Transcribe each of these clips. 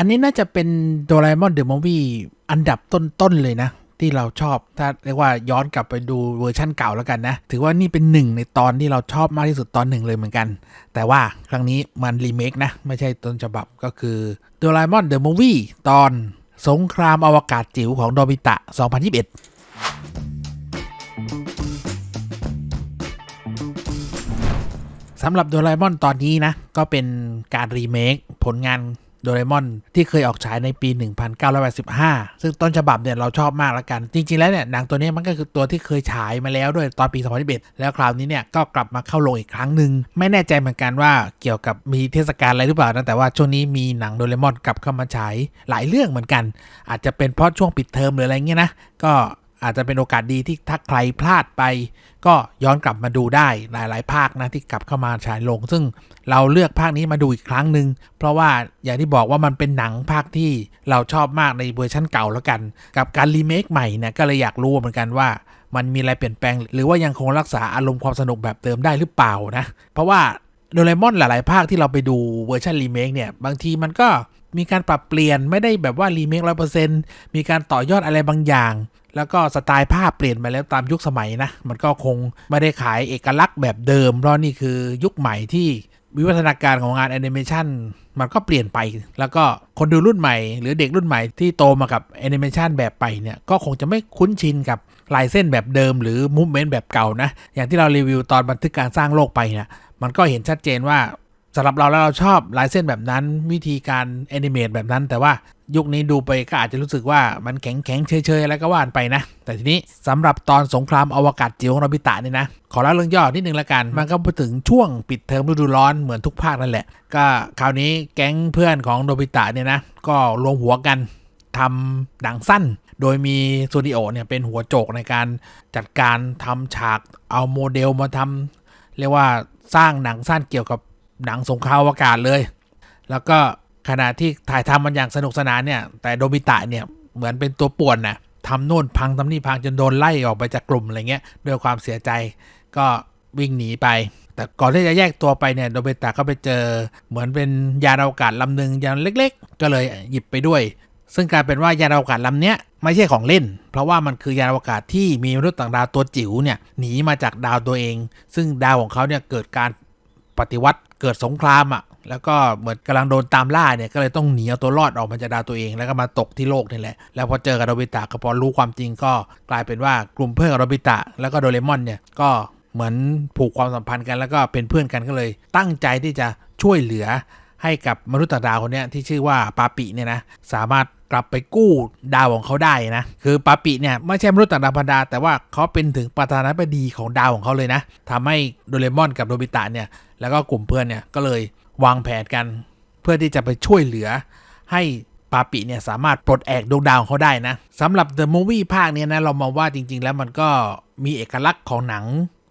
อันนี้น่าจะเป็นโดราเอมอนเดอะมูฟวี่อันดับต้น ๆ เลยนะ ที่เราชอบ ถ้าเรียกว่าย้อนกลับไปดูเวอร์ชั่นเก่าแล้วกันนะ ถือว่านี่เป็นหนึ่งในตอนที่เราชอบมากที่สุดตอนหนึ่งเลยเหมือนกัน แต่ว่าครั้งนี้มันรีเมคนะ ไม่ใช่ต้นฉบับก็คือโดราเอมอนเดอะมูฟวี่ตอนสงครามอวกาศจิ๋วของโดบิตะ 2021สำหรับโดราเอมอนตอนนี้นะ ก็เป็นการรีเมคผลงาน โดเอมอนที่เคยออกฉายในปี 1985 ซึ่งต้นฉบับเนี่ยเราชอบมากล้วกัน จริง ๆ แล้วเนี่ยหนังตัวนี้มันก็คือตัวที่เคยฉายมาแล้วด้วยตอนปี 2021แล้วคราวนี้เนี่ยก็กลับมาเข้าลงอีกครั้งหนึ่ง ไม่แน่ใจเหมือนกันว่าเกี่ยวกับมีเทศกาลอะไรหรือเปล่านะ แต่ว่าช่วงนี้มีหนังโดเอมอนกลับเข้ามาฉายหลายเรื่องเหมือนกัน อาจจะเป็นเพราะช่วงปิดเทอมหรืออะไรเงี้ยนะ ก็ อาจจะเป็นโอกาสดีที่ถ้าใครพลาดไป ก็ย้อนกลับมาดูได้หลาย ๆ ภาคนะที่กลับเข้ามาฉายลง ซึ่งเราเลือกภาคนี้มาดูอีกครั้งหนึ่งเพราะว่าอย่างที่บอกว่ามันเป็นหนังภาคที่เราชอบมากในเวอร์ชั่นเก่าแล้วกัน กับการรีเมคใหม่เนี่ยก็เลยอยากรู้เหมือนกันว่ามันมีอะไรเปลี่ยนแปลง หรือว่ายังคงรักษาอารมณ์ความสนุกแบบเดิมได้หรือเปล่านะ เพราะว่าโดเรมอนหลาย ๆ ภาคที่เราไปดูเวอร์ชันรีเมคเนี่ยบางทีมันก็ มีการปรับเปลี่ยนไม่ได้แบบว่ารีเมคร้อยเปอร์เซ็นต์มีการต่อยอดอะไรบางอย่าง แล้วก็สไตล์ภาพเปลี่ยนไปแล้วตามยุคสมัยนะ มันก็คงไม่ได้ขายเอกลักษณ์แบบเดิม เพราะนี่คือยุคใหม่ที่วิวัฒนาการของงานแอนิเมชันมันก็เปลี่ยนไป แล้วก็คนดูรุ่นใหม่ หรือเด็กรุ่นใหม่ที่โตมากับแอนิเมชันแบบไปเนี่ย ก็คงจะไม่คุ้นชินกับลายเส้นแบบเดิม หรือมูฟเมนต์แบบเก่านะ อย่างที่เรารีวิวตอนบันทึกการสร้างโลกไปเนี่ยมันก็เห็นชัดเจนว่า สำหรับเราแล้วเราชอบลายเส้นแบบนั้นวิธีการแอนิเมตแบบนั้น แต่ว่ายุคนี้ดูไปก็อาจจะรู้สึกว่ามันแข็งแข็งเฉยๆอะไรก็ว่านไปนะ แต่ทีนี้สำหรับตอนสงครามอวกาศจิ๋วของโนบิตะนี่นะ ขอเล่าเรื่องย่อนิดนึงละกัน มันก็พูดถึงช่วงปิดเทอมฤดูร้อนเหมือนทุกภาคนั่นแหละ ก็คราวนี้แก๊งเพื่อนของโนบิตะเนี่ยนะก็รวมหัวกันทำหนังสั้น โดยมีสตูดิโอเนี่ยเป็นหัวโจกในการจัดการทำฉากเอาโมเดลมาทำเรียกว่าสร้างหนังสั้นเกี่ยวกับ หนังสงครามอวกาศเลย แล้วก็ขณะที่ถ่ายทำมันอย่างสนุกสนานเนี่ย แต่โดบิตะเนี่ยเหมือนเป็นตัวป่วนนะทำโน่นพังทำนี่พังจนโดนไล่ออกไปจากกลุ่มอะไรเงี้ยด้วยความเสียใจก็วิ่งหนีไป แต่ก่อนที่จะแยกตัวไปเนี่ยโดบิตะก็ไปเจอเหมือนเป็นยานอวกาศลำหนึ่งยานเล็ก ๆ ก็เลยหยิบไปด้วย ซึ่งกลายเป็นว่ายานอวกาศลำเนี้ยไม่ใช่ของเล่น เพราะว่ามันคือยานอวกาศที่มีมนุษย์ต่างดาวตัวจิ๋วเนี่ยหนีมาจากดาวตัวเอง ซึ่งดาวของเขาเนี่ยเกิดการปฏิวัติ เกิดสงครามอะ แล้วก็เหมือนกำลังโดนตามล่าเนี่ยก็เลยต้องหนีเอาตัวรอดออกมาจากดาวตัวเอง แล้วก็มาตกที่โลกนี่แหละ แล้วพอเจอกับโดบิตะก็พอรู้ความจริงก็กลายเป็นว่ากลุ่มเพื่อนกับโดบิตะแล้วก็โดเรมอนเนี่ยก็เหมือนผูกความสัมพันธ์กัน แล้วก็เป็นเพื่อนกันก็เลย ตั้งใจที่จะช่วยเหลือให้กับมนุษย์ต่างดาวคนนี้ที่ชื่อว่าปาปิเนี่ยนะสามารถ กลับไปกู้ดาวของเขาได้นะ คือปาปิเนี่ยไม่ใช่มนุษย์ต่างดาวธรรมดา แต่ว่าเขาเป็นถึงประธานาธิบดีของดาวของเขาเลยนะทำให้โดเรมอนกับโดบิตะเนี่ยแล้วก็กลุ่มเพื่อนเนี่ยก็เลยวางแผนกัน เพื่อที่จะไปช่วยเหลือ ให้ปาปิเนี่ยสามารถปลดแอกดวงดาวของเขาได้นะสำหรับ The Movie ภาคเนี้ยนะเรามองว่าจริง ๆ แล้วมันก็มีเอกลักษณ์ของหนัง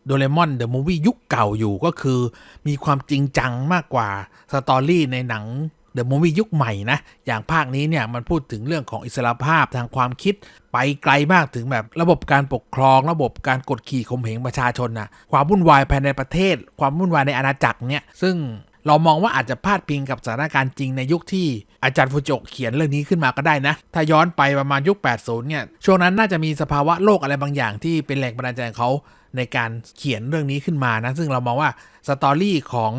โดเรมอนเดอะมูวี่ยุคเก่าอยู่ก็คือ มีความจริงจังมากกว่าสตอรี่ในหนัง เดอะมูฟวี่ยุคใหม่นะ อย่างภาคนี้เนี่ยมันพูดถึงเรื่องของอิสระภาพทางความคิด ไปไกลมากถึงแบบระบบการปกครอง ระบบการกดขี่ข่มเหงประชาชนนะความวุ่นวายภายในประเทศ ความวุ่นวายในอาณาจักรเนี่ยซึ่งเรามองว่าอาจจะพาดพิงกับสถานการณ์จริงในยุคที่อาจารย์ฟูจิโอะเขียนเรื่องนี้ขึ้นมาก็ได้นะ ถ้าย้อนไปประมาณยุค 80 เนี่ย ช่วงนั้นน่าจะมีสภาวะโลกอะไรบางอย่างที่เป็นแรงบันดาลใจเขาในการเขียนเรื่องนี้ขึ้นมานะ ซึ่งเรามองว่าสตอรี่ของ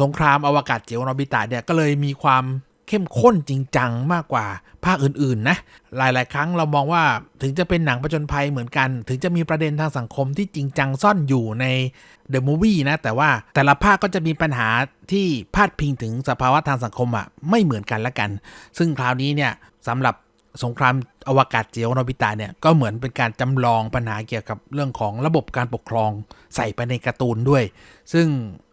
สงครามอวกาศเจียวโนบิตะเนี่ยก็เลยมีความเข้มข้นจริงจังมากกว่าภาคอื่นๆนะ หลายๆ ครั้งเรามองว่าถึงจะเป็นหนังประจนภัยเหมือนกัน ถึงจะมีประเด็นทางสังคมที่จริงจังซ่อนอยู่ใน The Movie นะ แต่ว่าแต่ละภาคก็จะมีปัญหาที่พาดพิงถึงสภาวะทางสังคมอะ่ะไม่เหมือนกันละกัน ซึ่งคราวนี้เนี่ยสำหรับ สงครามอวกาศเจียวโนบิตะเนี่ยก็เหมือนเป็นการจำลองปัญหาเกี่ยวกับเรื่องของระบบการปกครองใส่ไปในการ์ตูนด้วย ซึ่ง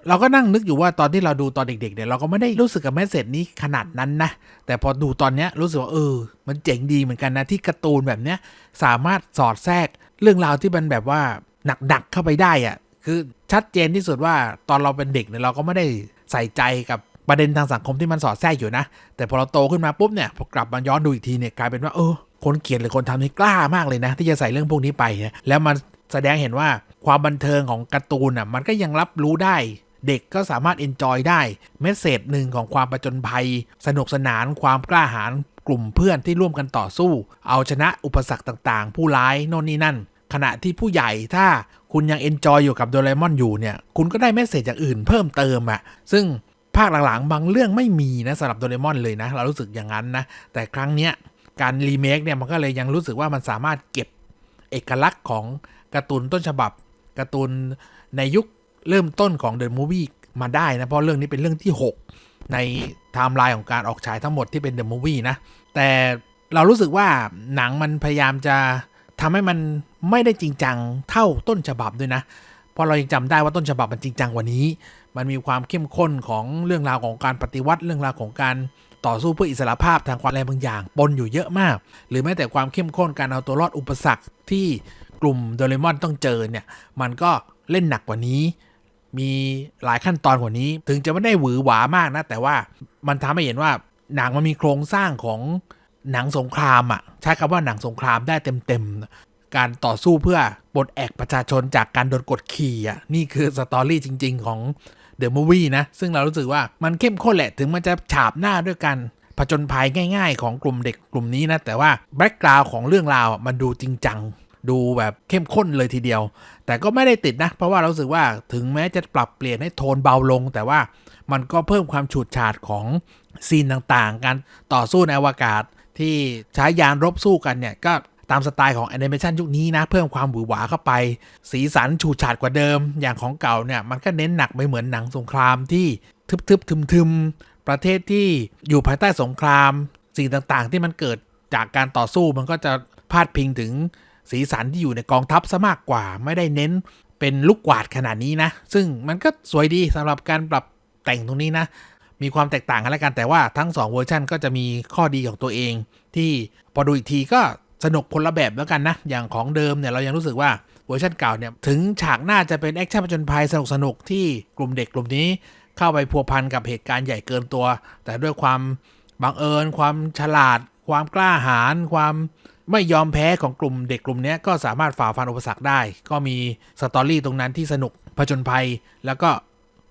เราก็นั่งนึกอยู่ว่าตอนที่เราดูตอนเด็กๆเนี่ยเราก็ไม่ได้รู้สึกกับแมสเซจนี้ขนาดนั้นนะ แต่พอดูตอนเนี้ยรู้สึกว่าเออ มันเจ๋งดีเหมือนกันนะที่การ์ตูนแบบเนี้ยสามารถสอดแทรกเรื่องราวที่มันแบบว่าหนักๆเข้าไปได้อะคือชัดเจนที่สุดว่าตอนเราเป็นเด็กเนี่ยเราก็ไม่ได้ใส่ใจกับ ประเด็นทางสังคมที่มันสอดแทรกอยู่นะ แต่พอเราโตขึ้นมาปุ๊บเนี่ยพอกลับมาย้อนดูอีกทีเนี่ยกลายเป็นว่าเออคนเขียนหรือคนทำนี่กล้ามากเลยนะ ที่จะใส่เรื่องพวกนี้ไปนะแล้วมันแสดงเห็นว่าความบันเทิงของการ์ตูนอะมันก็ยังรับรู้ได้ เด็กก็สามารถเอนจอยได้เมสเซจหนึ่งของความประจนภัย สนุกสนานความกล้าหาญกลุ่มเพื่อนที่ร่วมกันต่อสู้ เอาชนะอุปสรรคต่างๆ ผู้ร้ายโน่นนี่นั่น ขณะที่ผู้ใหญ่ถ้าคุณยังเอนจอยอยู่กับโดเรมอนอยู่เนี่ย คุณก็ได้เมสเซจอย่างอื่นเพิ่มเติมอะซึ่ง ภาคหลังๆ บางเรื่องไม่มีนะสำหรับโดเรมอนเลยนะ เรารู้สึกอย่างนั้นนะ แต่ครั้งเนี้ยการรีเมคเนี่ยมันก็เลยยังรู้สึกว่ามันสามารถเก็บเอกลักษณ์ของการ์ตูนต้นฉบับการ์ตูนในยุคเริ่มต้นของเดอะมูวี่มาได้นะ เพราะเรื่องนี้เป็นเรื่องที่ 6 ในไทม์ไลน์ของการออกฉายทั้งหมดที่เป็นเดอะมูวี่นะ แต่เรารู้สึกว่าหนังมันพยายามจะทำให้มันไม่ได้จริงจังเท่าต้นฉบับด้วยนะ เพราะเรายังจำได้ว่าต้นฉบับมันจริงจังกว่านี้ มันมีความเข้มข้นของเรื่องราวของการปฏิวัติเรื่องราวของการต่อสู้เพื่ออิสรภาพทางความอะไรบางอย่างปนอยู่เยอะมาก หรือแม้แต่ความเข้มข้นการเอาตัวรอดอุปสรรคที่กลุ่มโดเรมอนต้องเจอเนี่ย มันก็เล่นหนักกว่านี้ มีหลายขั้นตอนกว่านี้ ถึงจะไม่ได้หวือหวามากนะ แต่ว่ามันทำให้เห็นว่าหนังมันมีโครงสร้างของหนังสงครามอะ่ะ ใช้คำว่าหนังสงครามได้เต็มๆ การต่อสู้เพื่อปลดแอกประชาชนจากการโดนกดขี่อะ นี่คือสตอรี่จริง ๆ ของ เดอะมูวี่นะ ซึ่งเรารู้สึกว่ามันเข้มข้นแหละ ถึงมันจะฉาบหน้าด้วยกันผจญภัยง่าย ๆ ของกลุ่มเด็กกลุ่มนี้นะ แต่ว่าแบ็กกราวของเรื่องราวมันดูจริงจัง ดูแบบเข้มข้นเลยทีเดียว แต่ก็ไม่ได้ติดนะ เพราะว่าเราสึกว่าถึงแม้จะปรับเปลี่ยนให้โทนเบาลง แต่ว่ามันก็เพิ่มความฉูดฉาดของซีนต่างๆ การต่อสู้ในอวกาศที่ใช้ยานรบสู้กันเนี่ยก็ ตามสไตล์ของแอนิเมชันยุคนี้นะ เพิ่มความหวือหวาเข้าไป สีสันฉูดฉาดกว่าเดิม อย่างของเก่าเนี่ยมันก็เน้นหนักไม่เหมือนหนังสงครามที่ทึบๆทึมๆประเทศที่อยู่ภายใต้สงคราม สิ่งต่างๆ ที่มันเกิดจากการต่อสู้มันก็จะพาดพิงถึงสีสันที่อยู่ในกองทัพซะมากกว่า ไม่ได้เน้นเป็นลูกกวาดขนาดนี้นะ ซึ่งมันก็สวยดีสำหรับการปรับแต่งตรงนี้นะ มีความแตกต่างกันแล้วกันแต่ว่าทั้ง 2 เวอร์ชันก็จะมีข้อดีของตัวเอง ที่พอดูอีกทีก็ สนุกคนละแบบแล้วกันนะ อย่างของเดิมเนี่ยเรายังรู้สึกว่าเวอร์ชันเก่าเนี่ยถึงฉากหน้าจะเป็นแอคชั่นผจญภัยสนุกสนุกที่กลุ่มเด็กกลุ่มนี้ เข้าไปพัวพันกับเหตุการณ์ใหญ่เกินตัว แต่ด้วยความบังเอิญ ความฉลาด ความกล้าหาญความไม่ยอมแพ้ของกลุ่มเด็กกลุ่มนี้ก็สามารถฝ่าฟันอุปสรรคได้ ก็มีสตอรี่ตรงนั้นที่สนุกผจญภัย แล้วก็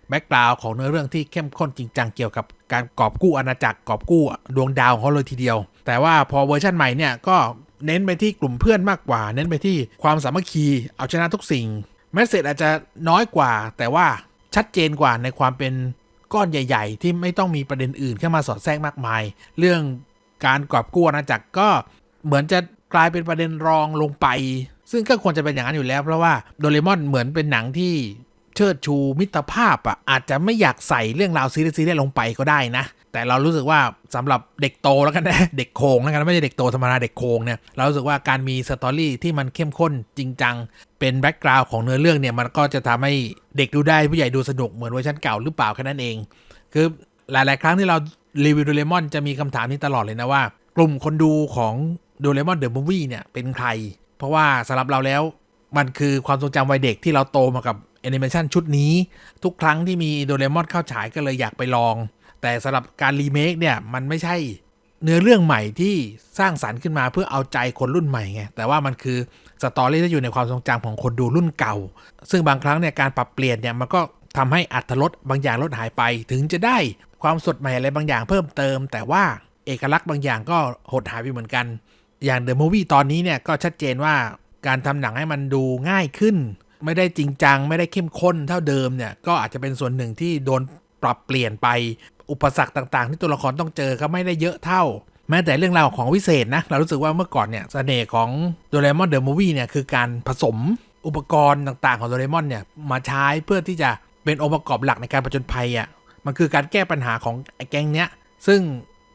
แบ็กกราวของเนื้อเรื่องที่เข้มข้นจริงจังเกี่ยวกับการกอบกู้อาณาจักรกอบกู้ดวงดาวของเขาเลยทีเดียว แต่ว่าพอเวอร์ชันใหม่เนี่ยก็ เน้นไปที่กลุ่มเพื่อนมากกว่า เน้นไปที่ความสามัคคี เอาชนะทุกสิ่งแมสเซจอาจจะน้อยกว่า แต่ว่าชัดเจนกว่าในความเป็นก้อนใหญ่ ๆ ที่ไม่ต้องมีประเด็นอื่นเข้ามาสอดแทรกมากมาย เรื่องการกอบกู้อาณาจักรก็เหมือนจะกลายเป็นประเด็นรองลงไป ซึ่งก็ควรจะเป็นอย่างนั้นอยู่แล้ว เพราะว่าโดเรมอนเหมือนเป็นหนังที่ เชิดชูมิตรภาพอะอาจจะไม่อยากใส่เรื่องราวซีรีส์ซีรีส์ลงไปก็ได้นะ แต่เรารู้สึกว่าสำหรับเด็กโตแล้วกันนะ เด็กโคงแล้วกันไม่ใช่เด็กโตธรรมดาเด็กโคงเนี่ยเรารู้สึกว่าการมีสตอรี่ที่มันเข้มข้นจริงจังเป็นแบ็กกราวน์ของเนื้อเรื่องเนี่ยมันก็จะทำให้เด็กดูได้ผู้ใหญ่ดูสนุกเหมือนเวอร์ชันเก่าหรือเปล่าแค่นั้นเอง คือหลาย ๆ ครั้งที่เรารีวิวโดเรมอนจะมีคำถามนี้ตลอดเลยนะว่า กลุ่มคนดูของโดเรมอนเดอะมูฟวี่เนี่ยเป็นใคร เพราะว่าสำหรับเราแล้วมันคือความทรงจำวัยเด็กที่เราโตมากับ แอนิเมชันชุดนี้ ทุกครั้งที่มีโดเรมอนเข้าฉายก็เลยอยากไปลอง แต่สำหรับการรีเมคเนี่ยมันไม่ใช่เนื้อเรื่องใหม่ที่สร้างสรรค์ขึ้นมาเพื่อเอาใจคนรุ่นใหม่ไงแต่ว่ามันคือสตอรี่ที่อยู่ในความทรงจำของคนดูรุ่นเก่า ซึ่งบางครั้งเนี่ยการปรับเปลี่ยนเนี่ยมันก็ทำให้อัตลดบางอย่างลดหายไป ถึงจะได้ความสดใหม่อะไรบางอย่างเพิ่มเติม แต่ว่าเอกลักษณ์บางอย่างก็หดหายไปเหมือนกัน อย่างเดอะมูวี่ตอนนี้เนี่ยก็ชัดเจนว่าการทำหนังให้มันดูง่ายขึ้น ไม่ได้จริงจัง ไม่ได้เข้มข้นเท่าเดิมเนี่ย ก็อาจจะเป็นส่วนหนึ่งที่โดนปรับเปลี่ยนไป อุปสรรคต่างๆ ที่ตัวละครต้องเจอก็ไม่ได้เยอะเท่า แม้แต่เรื่องราวของวิเศษนะ เรารู้สึกว่าเมื่อก่อนเนี่ยสเสน่ห์ของโดเรมอนเดอะมูวี่เนี่ยคือการผสมอุปกรณ์ต่างๆ ของโดเรมอนเนี่ยมาใช้เพื่อที่จะเป็นองค์ประกอบหลักในการผจญภัยอะ่ะ มันคือการแก้ปัญหาของไอ้แก๊งเนี้ย ซึ่ง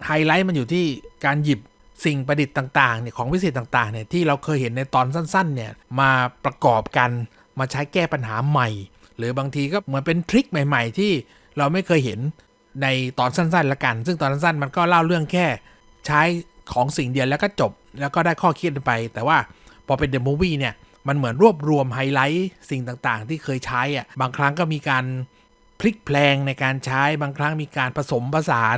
ไฮไลท์มันอยู่ที่การหยิบสิ่งประดิษฐ์ต่างๆเนี่ยของวิเศษต่างๆเนี่ยที่เราเคยเห็นในตอนสั้นๆเนี่ยมาประกอบกัน มาใช้แก้ปัญหาใหม่ หรือบางทีก็เหมือนเป็นทริคใหม่ ๆ ที่เราไม่เคยเห็นในตอนสั้นๆละกัน ซึ่งตอนสั้นๆมันก็เล่าเรื่องแค่ใช้ของสิ่งเดียวแล้วก็จบ แล้วก็ได้ข้อคิดไป แต่ว่าพอเป็นเดอะมูฟวี่เนี่ยมันเหมือนรวบรวมไฮไลท์สิ่งต่างๆ ที่เคยใช้อะบางครั้งก็มีการพลิกแพลงในการใช้บางครั้งมีการผสมผสาน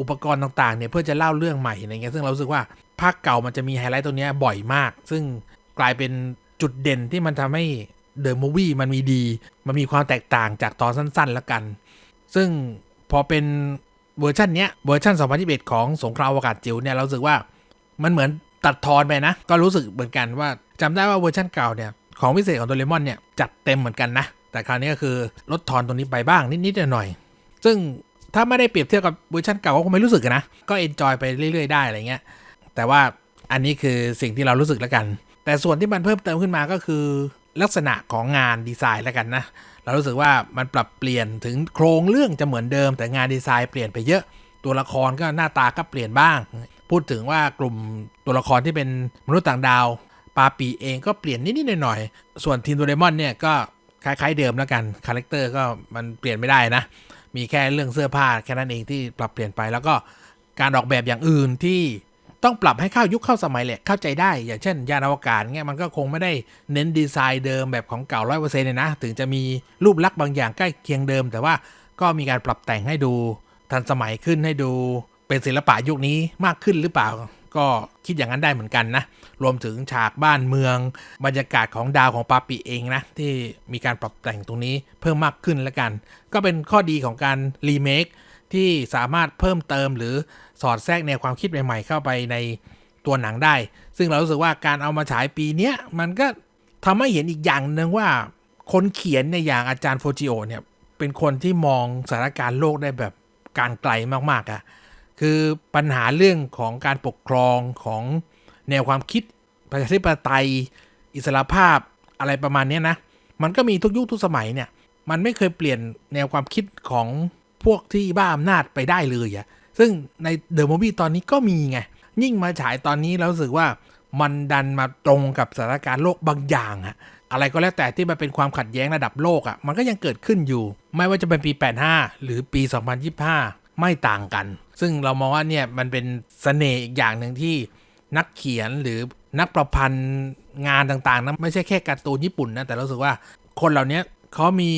อุปกรณ์ต่างๆเนี่ยเพื่อจะเล่าเรื่องใหม่อะไรเงี้ยซึ่งเราสึกว่าภาคเก่ามันจะมีไฮไลท์ตัวนี้บ่อยมาก ซึ่งกลายเป็นจุดเด่นที่มันทำให้ เดอะมูวี่มันมีดี มันมีความแตกต่างจากตอนสั้นๆแล้วกัน ซึ่งพอเป็นเวอร์ชันเนี้ยเวอร์ชัน2021 ของสงครามอวกาศจิ๋วเนี่ยเราสึกว่ามันเหมือนตัดทอนไปนะ ก็รู้สึกเหมือนกันว่าจำได้ว่าเวอร์ชันเก่าเนี่ยของพิเศษของโดเรมอนเนี่ยจัดเต็มเหมือนกันนะ แต่คราวนี้ก็คือลดทอนตรงนี้ไปบ้างนิดๆหน่อยๆซึ่งถ้าไม่ได้เปรียบเทียบกับเวอร์ชันเก่าก็คงไม่รู้สึกนะ ก็เอนจอยไปเรื่อยๆได้อะไรเงี้ยแต่ว่าอันนี้คือสิ่งที่เรารู้สึกแล้วกัน แต่ส่วนที่มันเพิ่มเติมขึ้นมาก็คือ ลักษณะของงานดีไซน์แล้วกันนะ เรารู้สึกว่ามันปรับเปลี่ยนถึงโครงเรื่องจะเหมือนเดิม แต่งานดีไซน์เปลี่ยนไปเยอะ ตัวละครก็หน้าตาก็เปลี่ยนบ้าง พูดถึงว่ากลุ่มตัวละครที่เป็นมนุษย์ต่างดาว ปาปีเองก็เปลี่ยนนิดๆหน่อยๆ ส่วนทีมโดเรมอนเนี่ยก็คล้ายๆเดิมแล้วกัน คาแรคเตอร์ก็มันเปลี่ยนไม่ได้นะ มีแค่เรื่องเสื้อผ้าแค่นั้นเองที่ปรับเปลี่ยนไป แล้วก็การออกแบบอย่างอื่นที่ ต้องปรับให้เข้ายุคเข้าสมัยแหละเข้าใจได้ อย่างเช่น ยานอวกาศเงี้ยมันก็คงไม่ได้เน้นดีไซน์เดิมแบบของเก่าร้อยเปอร์เซ็นต์เลยนะ ถึงจะมีรูปลักษณ์บางอย่างใกล้เคียงเดิม แต่ว่าก็มีการปรับแต่งให้ดูทันสมัยขึ้นให้ดูเป็นศิลปะยุคนี้มากขึ้นหรือเปล่า ก็คิดอย่างนั้นได้เหมือนกันนะ รวมถึงฉากบ้านเมือง บรรยากาศของดาวของปาปิเองนะ ที่มีการปรับแต่งตรงนี้เพิ่มมากขึ้นแล้วกัน ก็เป็นข้อดีของการรีเมค ที่สามารถเพิ่มเติมหรือสอดแทรกแนวความคิดใหม่ ๆ เข้าไปในตัวหนังได้ ซึ่งเรารู้สึกว่าการเอามาฉายปีเนี้ยมันก็ทำให้เห็นอีกอย่างหนึ่งว่าคนเขียนในอย่างอาจารย์โฟจิโอเนี่ยเป็นคนที่มองสถานการณ์โลกได้แบบการไกลมากๆอะ่ะคือปัญหาเรื่องของการปกครองของแนวความคิดประชาธิปไตย อิสรภาพอะไรประมาณนี้นะ มันก็มีทุกยุคทุกสมัยเนี่ย มันไม่เคยเปลี่ยนแนวความคิดของ พวกที่บ้าอำนาจไปได้เลยอะซึ่งในเดอะมูฟวี่ตอนนี้ก็มีไง ยิ่งมาฉายตอนนี้เรารู้สึกว่ามันดันมาตรงกับสถานการณ์โลกบางอย่างอะอะไรก็แล้วแต่ที่มันเป็นความขัดแย้งระดับโลกอะมันก็ยังเกิดขึ้นอยู่ ไม่ว่าจะเป็นปี 85 หรือปี 2025 ไม่ต่างกัน ซึ่งเรามองว่าเนี่ยมันเป็นเสน่ห์อีกอย่างหนึ่งที่นักเขียนหรือนักประพันธ์งานต่างๆนะไม่ใช่แค่การ์ตูนญี่ปุ่นนะแต่เราสึกว่าคนเหล่านี้เขามี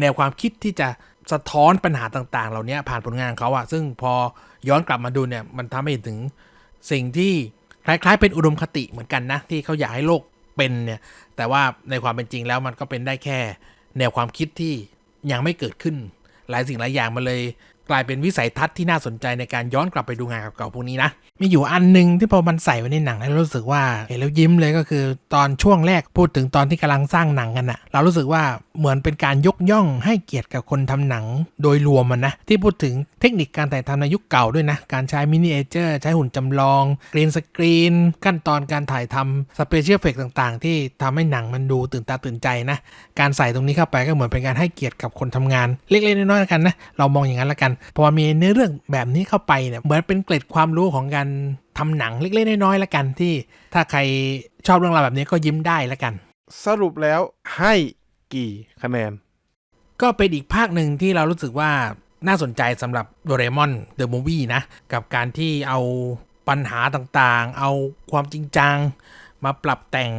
แนวความคิดที่จะ สะท้อนปัญหาต่างๆ เหล่านี้ผ่านผลงานเขาอะซึ่งพอย้อนกลับมาดูเนี่ย มันทำให้เห็นถึงสิ่งที่คล้ายๆ เป็นอุดมคติเหมือนกันนะ ที่เขาอยากให้โลกเป็นเนี่ย แต่ว่าในความเป็นจริงแล้วมันก็เป็นได้แค่ แนวความคิดที่ยังไม่เกิดขึ้น หลายสิ่งหลายอย่างมันเลย กลายเป็นวิสัยทัศน์ที่น่าสนใจในการย้อนกลับไปดูงานเก่าๆพวกนี้นะ มีอยู่อันหนึ่งที่พอมันใส่ไว้ในหนังแล้วรู้สึกว่าเห็นแล้วยิ้มเลยก็คือตอนช่วงแรกพูดถึงตอนที่กำลังสร้างหนังกันอะเรารู้สึกว่าเหมือนเป็นการยกย่องให้เกียรติกับคนทำหนังโดยรวมมันนะที่พูดถึงเทคนิคการถ่ายทำในยุคเก่าด้วยนะ การใช้มินิเอเจอร์ใช้หุ่นจำลองกรีนสกรีน ขั้นตอนการถ่ายทำสเปเชียลเฟกต่างๆ ที่ทำให้หนังมันดูตื่นตาตื่นใจนะ การใส่ตรงนี้เข้าไปก็เหมือนเป็นการให้เกียรติกับคนทำงาน เล็กๆน้อยๆกันนะ เรามองอย่างนั้นละกัน พอมีเนื้อเรื่องแบบนี้เข้าไปเนี่ยเหมือนเป็นเกร็ดความรู้ของการทำหนังเล็กๆน้อยๆละกันที่ ถ้าใครชอบเรื่องราวแบบนี้ก็ยิ้มได้ละกัน สรุปแล้วให้กี่คะแนน ก็เป็นอีกภาคหนึ่งที่เรารู้สึกว่า น่าสนใจสำหรับโดเรมอนเดอะมูฟวี่นะ กับการที่เอาปัญหาต่างๆ เอาความจริงจัง มาปรับแต่ง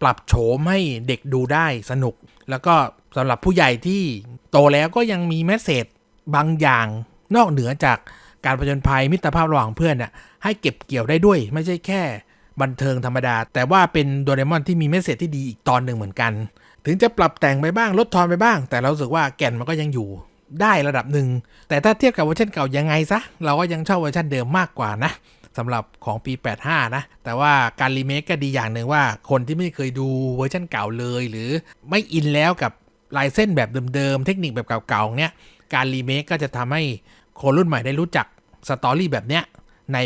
ปรับโฉมให้เด็กดูได้สนุก แล้วก็สำหรับผู้ใหญ่ที่โตแล้วก็ยังมีแมสเซจบางอย่างนอกเหนือจากการประจนภัยมิตรภาพระหว่างเพื่อนน่ะให้เก็บเกี่ยวได้ด้วย ไม่ใช่แค่บันเทิงธรรมดา แต่ว่าเป็นโดเรมอนที่มีเมสเซจที่ดีอีกตอนหนึ่งเหมือนกัน ถึงจะปรับแต่งไปบ้างลดทอนไปบ้าง แต่เราสึกว่าแก่นมันก็ยังอยู่ ได้ระดับหนึ่ง แต่ถ้าเทียบกับเวอร์ชันเก่ายังไงซะ เราก็ยังชอบเวอร์ชันเดิมมากกว่านะสำหรับของปี 85 นะ แต่ว่าการรีเมคก็ดีอย่างหนึ่งว่า คนที่ไม่เคยดูเวอร์ชันเก่าเลย หรือไม่อินแล้วกับลายเส้นแบบเดิมๆ เทคนิคแบบเก่าๆ เนี้ยการรีเมคก็จะทำให้คนรุ่นใหม่ได้รู้จักสตอรี่แบบเนี้ยใน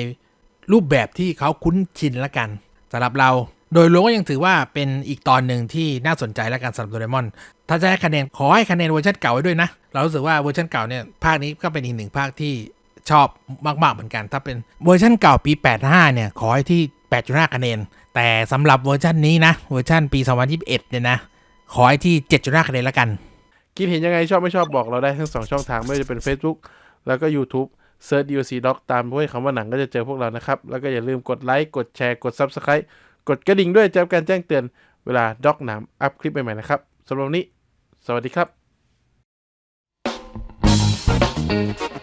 รูปแบบที่เขาคุ้นชินละกันสำหรับเรา โดยรวมก็ยังถือว่าเป็นอีกตอนหนึ่งที่น่าสนใจและกันสำหรับโดเรมอน ถ้าจะให้คะแนนขอให้คะแนนเวอร์ชันเก่าไว้ด้วยนะ เรารู้สึกว่าเวอร์ชันเก่าเนี่ยภาคนี้ก็เป็นอีกหนึ่งภาคที่ชอบมากๆเหมือนกัน ถ้าเป็นเวอร์ชันเก่าปี 85 เนี่ยขอให้ที่ 8.5 คะแนน แต่สำหรับเวอร์ชันนี้นะเวอร์ชันปี 2021 เนี่ยนะขอให้ที่ 7.5 คะแนนละกัน คิดเห็นยังไงชอบไม่ชอบบอกเราได้ทั้งสองช่องทางไม่ว่าจะเป็น Facebook แล้วก็ YouTube เซิร์ช DOC Doc ตามด้วยคำว่าหนังก็จะเจอพวกเรานะครับ แล้วก็อย่าลืมกดไลค์กดแชร์กด Subscribe กดกระดิ่งด้วยจะการแจ้งเตือนเวลาด็อกน้ำอัพคลิปใหม่ๆนะครับสำหรับวันนี้ สวัสดีครับ